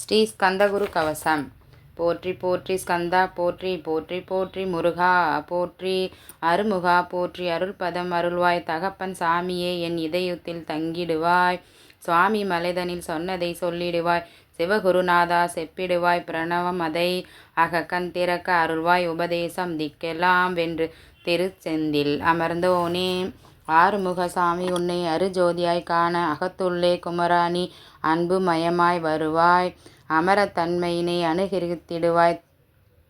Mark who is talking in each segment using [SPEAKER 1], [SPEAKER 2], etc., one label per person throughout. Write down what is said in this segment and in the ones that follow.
[SPEAKER 1] ஸ்ரீ ஸ்கந்தகுரு கவசம். போற்றி போற்றி ஸ்கந்தா போற்றி போற்றி போற்றி முருகா போற்றி அருமுகா போற்றி அருள்பதம் அருள்வாய் தகப்பன் சாமியே என் இதயத்தில் தங்கிடுவாய். சுவாமி மலைதனில் சொன்னதை சொல்லிடுவாய். சிவகுருநாதா செப்பிடுவாய். பிரணவம் அதை அகக்கண் திறக்க அருள்வாய். உபதேசம் திக்கெல்லாம் வென்று திருச்செந்தில் அமர்ந்தோனே. ஆறுமுகசாமி உன்னை அருஜோதியாய் காண அகத்துள்ளே குமராணி அன்பு மயமாய் வருவாய். அமரத்தன்மையினை அனுகரித்திடுவாய்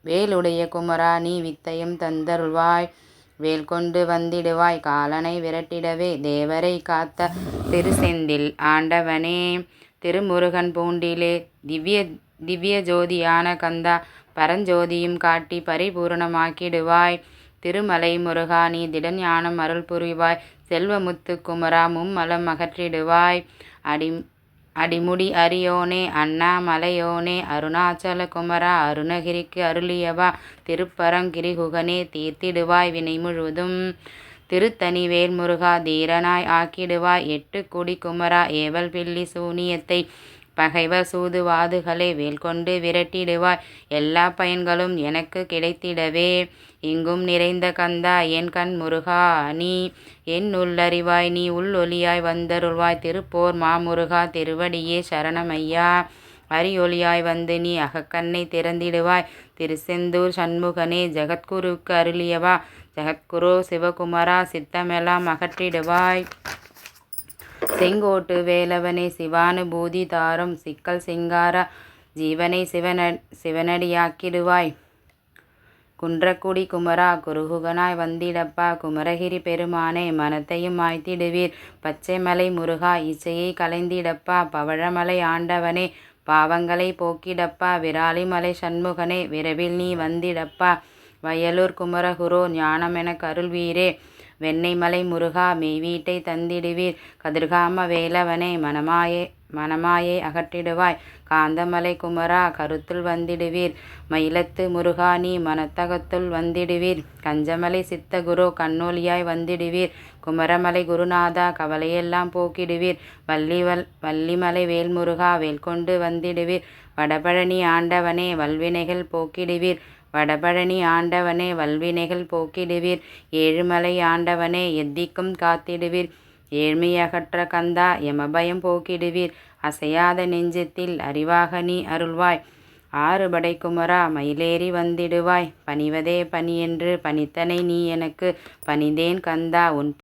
[SPEAKER 1] வேலுடைய குமராணி வித்தையும் தந்தருள்வாய். வேல் கொண்டு வந்திடுவாய் காலனை விரட்டிடவே தேவரை காத்த திருசெந்தில் ஆண்டவனே. திருமுருகன் பூண்டிலே திவ்ய திவ்ய ஜோதியான கந்தா பரஞ்சோதியும் காட்டி பரிபூரணமாக்கிடுவாய். திருமலை முருகா நீ திடஞானம் அருள் புரிவாய். செல்வமுத்து குமரா மும்மலம் அகற்றிடுவாய். அடி அடிமுடி அரியோனே அண்ணாமலையோனே அருணாச்சல குமரா அருணகிரிக்கு அருளியவா. திருப்பரங்கிரிகுகனே தீர்த்திடுவாய் வினை முழுவதும் திருத்தணிவேல் வேல்முருகா தீரனாய் ஆக்கிடுவாய். எட்டு குடி குமரா ஏவல் பில்லி சூனியத்தை பகைவர் சூதுவாதுகளை வேல் கொண்டு விரட்டிடுவாய். எல்லா பயன்களும் எனக்கு கிடைத்திடவே. இங்கும் நிறைந்த கந்தா என் கண் முருகா நீ என் உள்ளறிவாய் நீ உள்ளொலியாய் வந்தருள்வாய். திருப்போர் மாமுருகா திருவடியே சரணமையா. அரியொலியாய் வந்து நீ அகக்கண்ணை திறந்திடுவாய். திருச்செந்தூர் சண்முகனே ஜெகத்குருவுக்கு அருளியவா. ஜெகத்குரு சிவகுமரா சித்தமெல்லாம் அகற்றிடுவாய். செங்கோட்டு வேலவனே சிவானுபூதி தாரும் சிக்கல் சிங்கார ஜீவனை சிவன சிவனடியாக்கிடுவாய். குன்றக்குடி குமரா குருகுகனாய் வந்திடப்பா குமரகிரி பெருமானே மனத்தையும் மாய்த்திடுவீர். பச்சைமலை முருகா இச்சையை கலைந்திடப்பா பவழமலை ஆண்டவனே பாவங்களை போக்கிடப்பா விராலிமலை சண்முகனே விரைவில் நீ வந்திடப்பா. வயலூர் குமரகுரோ ஞானமென கருள்வீரே. வெண்ணெய்மலை முருகா மெய்வீட்டை தந்திடுவீர். கதிர்காம வேலவனே மனமாயே மனமாயை அகற்றிடுவாய். காந்தமலை குமரா கருத்துள் வந்திடுவீர். மயிலத்து முருகா நீ மனத்தகத்துள் வந்திடுவீர். கஞ்சமலை சித்தகுரு கண்ணோலியாய் வந்திடுவீர். குமரமலை குருநாதா கவலையெல்லாம் போக்கிடுவீர். வள்ளிவல் வள்ளிமலை வேல்முருகா வேல்கொண்டு வந்திடுவீர். வடபழனி ஆண்டவனே வல்வினைகள் போக்கிடுவீர். வடபழனி ஆண்டவனே வல்வினைகள் போக்கிடுவீர். ஏழுமலை ஆண்டவனே எத்திக்கும் காத்திடுவீர். ஏழ்மையகற்ற கந்தா எமபயம் போக்கிடுவீர். அசையாத நெஞ்சத்தில் அறிவாக நீ அருள்வாய். ஆறுபடை குமரா மயிலேறி வந்திடுவாய். பணிவதே பணி என்று பணித்தனை நீ எனக்கு. பணிந்தேன் கந்தா உன்